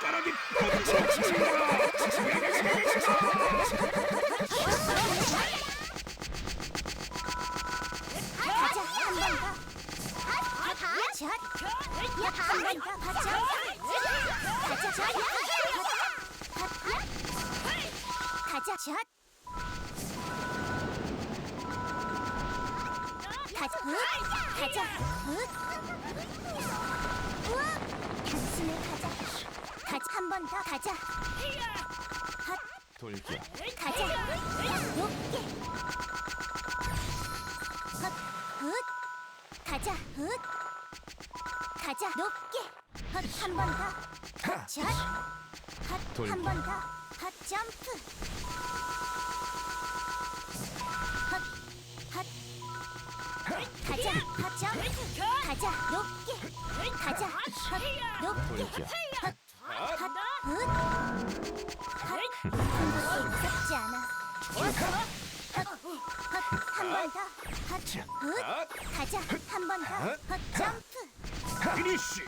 손가락이 가자 한번 더. 샷. 한번 더. 가자. 가자. 샷. 가자. 샷. 가자. 굿. 가자. 핫. 돌격 가자. 높게. 헛, 굿. 가자. 굿. 가자. 높게. 헛, 한번 더. 헛, 샷. 헛, 돌기. 한번 더. 헛, 점프. 헛, 헛. 가자. 헛, 점프. 가자. 높게. 가자. 헛, 높게. 돌격 헛, 헛, 굿. 헛, 공격이 무섭지 않아. 한번 더. 헛, 굿. 가자. 한 번 더. 헛, 점프. 피니쉬